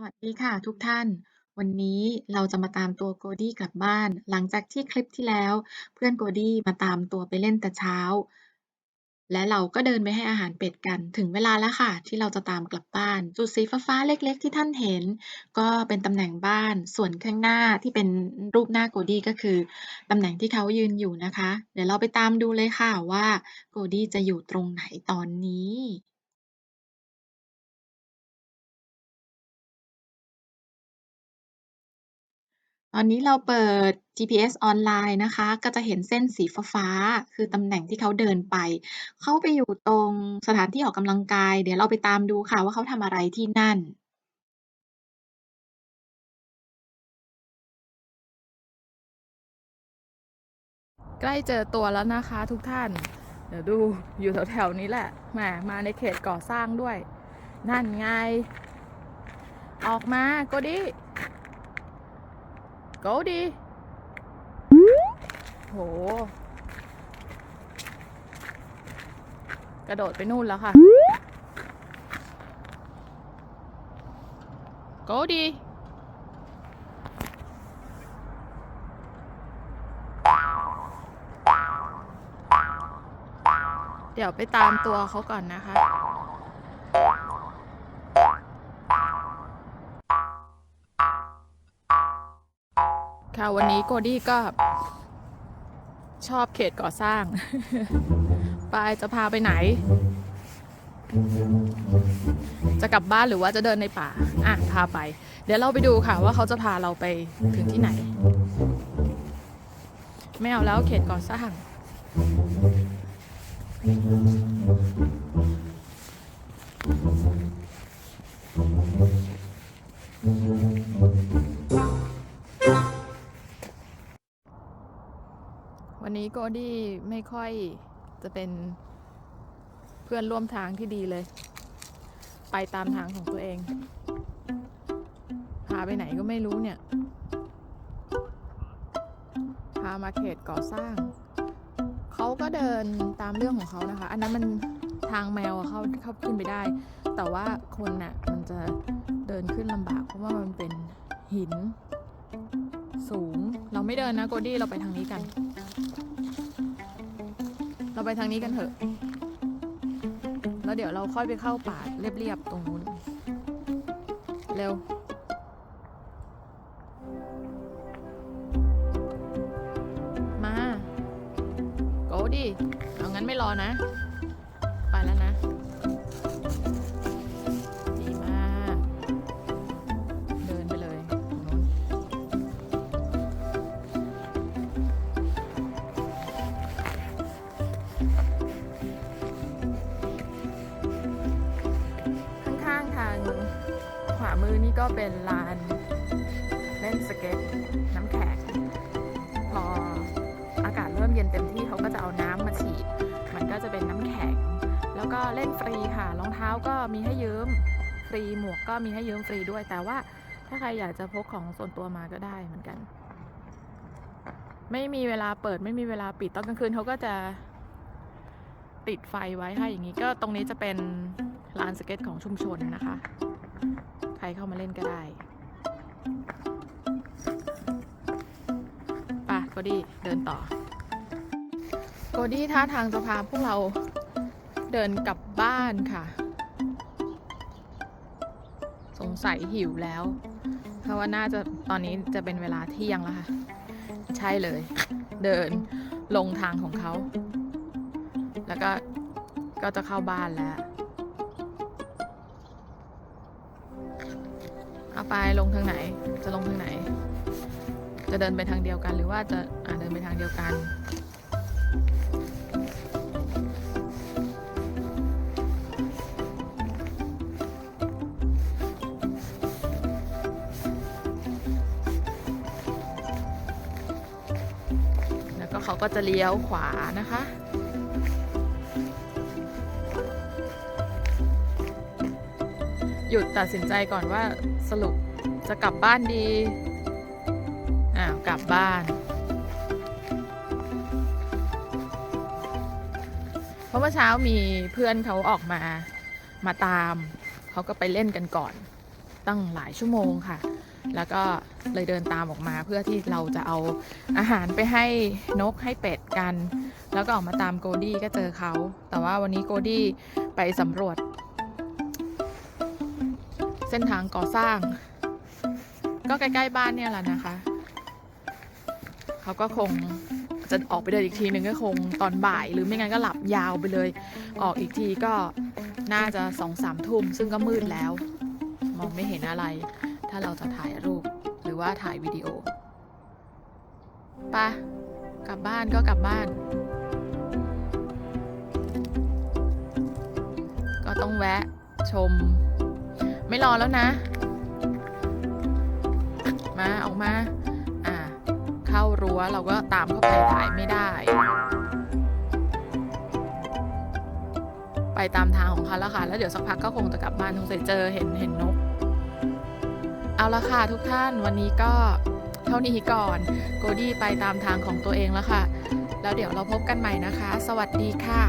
สวัสดีค่ะทุกท่าน วันนี้เราจะมาตามตัวโกดี้กลับบ้าน หลังจากที่คลิปที่แล้ว เพื่อนโกดี้มาตามตัวไปเล่นแต่เช้า และเราก็เดินไปให้อาหารเป็ดกันถึงเวลาแล้วค่ะ ที่เราจะตามกลับบ้าน จุดสีฟ้าๆเล็ก ๆ ที่ท่านเห็น ก็เป็นตำแหน่งบ้าน ส่วนข้างหน้าที่เป็นรูปหน้าโกดี้ก็คือตำแหน่งที่เขายืนอยู่นะคะ เดี๋ยวเราไปตามดูเลยค่ะว่าโกดี้จะอยู่ตรงไหนตอนนี้ ตอนนี้เราเปิด GPS ออนไลน์นะคะ ก็จะเห็นเส้นสีฟ้าๆ คือตำแหน่งที่เขาเดินไป เขาไปอยู่ตรงสถานที่ออกกำลังกาย เดี๋ยวเราไปตามดูค่ะว่าเขาทำอะไรที่นั่น ใกล้เจอตัวแล้วนะคะทุกท่าน เดี๋ยวดูอยู่แถวๆนี้แหละแหมมาในเขตก่อสร้างด้วย นั่นไง ออกมาโกดีโกดีโห กระโดดไปนู่นแล้วค่ะโกดี เดี๋ยวไปตามตัวเขาก่อนนะคะ ค่ะ วันนี้โกดี้ก็ ชอบเขตก่อสร้างปายจะพาไปไหน จะกลับบ้านหรือว่าจะเดินในป่า อะ พาไป เดี๋ยวเราไปดูค่ะ ว่าเขาจะพาเราไปถึงที่ไหน ไม่เอาแล้วเขตก่อสร้าง นี้โกดี้ไม่ค่อยจะเป็นเพื่อนร่วมทางที่ดีเลย ไปตามทางของตัวเอง พาไปไหนก็ไม่รู้เนี่ย พามาเขตก่อสร้าง เขาก็เดินตามเรื่องของเขานะคะ อันนั้นมันทางแมวเขาเข้าขึ้นไปได้ แต่ว่าคนน่ะมันจะเดินขึ้นลำบากเพราะว่ามันเป็นหิน สูง เราไม่เดินนะโกดี้เราไปทางนี้กัน เราไปทางนี้กันเถอะ แล้วเดี๋ยวเราค่อยไปเข้าป่าเรียบๆตรงนู้น เร็วมา โกดิ เอางั้นไม่รอนะ เป็นลานเล่นสเก็ตน้ำแข็งพออากาศเริ่มเย็นเต็มที่เขาก็จะเอาน้ำมาฉีด มันก็จะเป็นน้ำแข็ง แล้วก็เล่นฟรีค่ะรองเท้าก็มีให้ยืมฟรีหมวกก็มีให้ยืมฟรีด้วย แต่ว่าถ้าใครอยากจะพกของส่วนตัวมาก็ได้เหมือนกัน ไม่มีเวลาเปิดไม่มีเวลาปิดตอนกลางคืนเขาก็จะติดไฟไว้ให้อย่างนี้ก็ตรงนี้จะเป็นลานสเก็ตของชุมชนนะคะ ใครเข้ามาเล่นก็ได้ไป่ะโกดี้เดินต่อโกดี้ท่าทางจะพาพวกเราเดินกลับบ้านค่ะ สงสัยหิวแล้ว เพราะว่าน่าจะตอนนี้จะเป็นเวลาเที่ยงแล้วค่ะ ใช่เลย เดินลงทางของเขา แล้วก็ก็จะเข้าบ้านแล้ว ไปลงทางไหน จะลงทางไหน จะเดินไปทางเดียวกันหรือว่าจะอ่าเดินไปทางเดียวกัน แล้วก็เขาก็จะเลี้ยวขวานะคะหยุดตัดสินใจก่อนว่า สรุปจะกลับบ้านดี อ้าว กลับบ้าน เพราะว่าเช้ามีเพื่อนเขาออกมามาตาม เขาก็ไปเล่นกันก่อน ตั้งหลายชั่วโมงค่ะ แล้วก็เลยเดินตามออกมาเพื่อที่เราจะเอาอาหารไปให้นกให้เป็ดกัน แล้วก็ออกมาตามโกดี้ก็เจอเขา แต่ว่าวันนี้โกดี้ไปสำรวจ เส้นทางก่อสร้าง ก็ใกล้ๆบ้านเนี่ยแหละนะคะ เขาก็คงจะออกไปเดินอีกทีหนึ่งก็คงตอนบ่าย หรือไม่งั้นก็หลับยาวไปเลย ออกอีกทีก็น่าจะสองสามทุ่ม ซึ่งก็มืดแล้ว มองไม่เห็นอะไร ถ้าเราจะถ่ายรูปหรือว่าถ่ายวิดีโอปะกลับบ้านก็กลับบ้าน ก็ต้องแวะชม ไม่รอแล้วนะ มาออกมา อ่า เข้ารั้วเราก็ตามเข้าไปถ่ายไม่ได้ ไปตามทางของเขาแล้วค่ะ แล้วเดี๋ยวสักพักก็คงจะกลับบ้านคงจะเจอเห็นเห็นนก เอาละค่ะทุกท่านวันนี้ก็เท่านี้ก่อน โกดี้ไปตามทางของตัวเองแล้วค่ะ แล้วเดี๋ยวเราพบกันใหม่นะคะ สวัสดีค่ะ